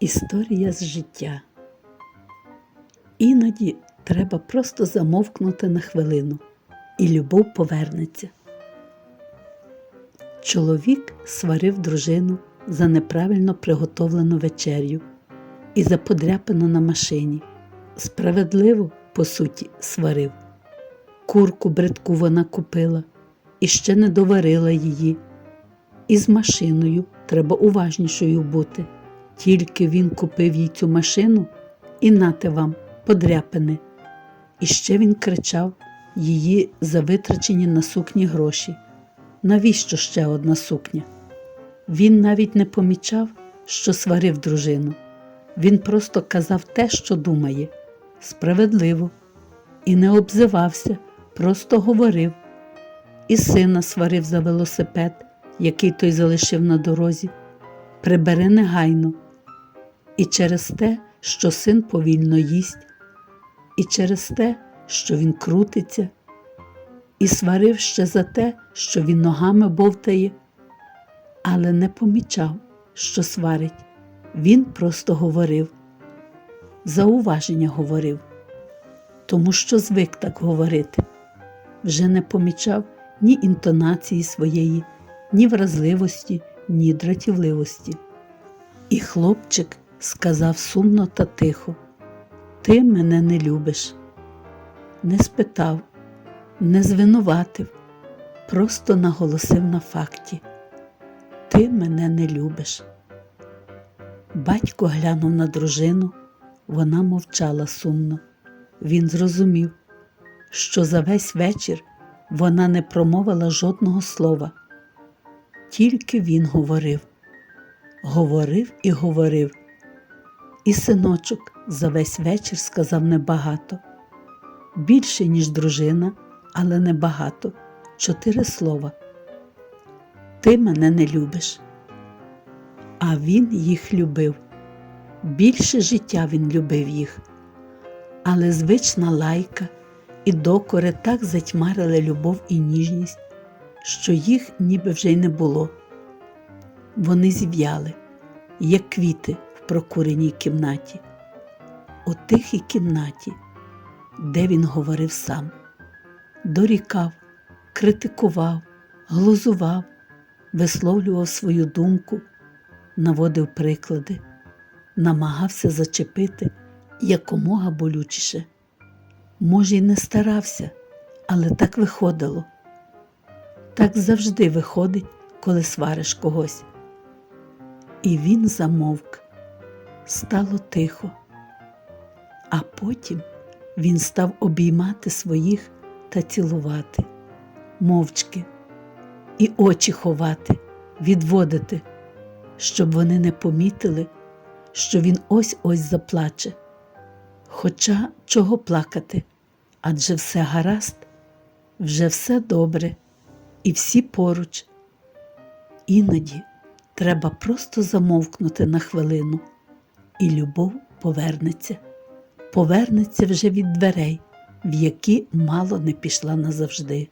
Історія з життя. Іноді треба просто замовкнути на хвилину, і любов повернеться. Чоловік сварив дружину за неправильно приготовлену вечерю і за подряпину на машині. Справедливо, по суті, сварив. Курку бридку вона купила і ще не доварила її. І з машиною треба уважнішою бути. Тільки він купив їй цю машину і нате вам подряпини. І ще він кричав її за витрачені на сукні гроші. Навіщо ще одна сукня? Він навіть не помічав, що сварив дружину. Він просто казав те, що думає, справедливо, і не обзивався, просто говорив. І сина сварив за велосипед, який той залишив на дорозі. Прибери негайно. І через те, що син повільно їсть, і через те, що він крутиться, і сварив ще за те, що він ногами бовтає, але не помічав, що сварить. Він просто говорив, зауваження говорив, тому що звик так говорити. Вже не помічав ні інтонації своєї, ні вразливості, ні дратівливості. І хлопчик сказав сумно та тихо: Ти мене не любиш. Не спитав, не звинуватив, просто наголосив на факті: Ти мене не любиш. Батько глянув на дружину, вона мовчала сумно. Він зрозумів, що за весь вечір вона не промовила жодного слова. Тільки він говорив, говорив і говорив. І синочок за весь вечір сказав небагато, більше, ніж дружина, але небагато, чотири слова. Ти мене не любиш. А він їх любив. Більше життя він любив їх. Але звична лайка і докори так затьмарили любов і ніжність, що їх ніби вже й не було. Вони зів'яли, як квіти прокуреній кімнаті, у тихій кімнаті, де він говорив сам, дорікав, критикував, глузував, висловлював свою думку, наводив приклади, намагався зачепити якомога болючіше. Може, й не старався, але так виходило. Так завжди виходить, коли свариш когось. І він замовк, стало тихо. А потім він став обіймати своїх та цілувати, мовчки, і очі ховати, відводити, щоб вони не помітили, що він ось ось заплаче. Хоча чого плакати, адже все гаразд, вже все добре, і всі поруч. Іноді треба просто замовкнути на хвилину, і любов повернеться, повернеться вже від дверей, в які мало не пішла назавжди.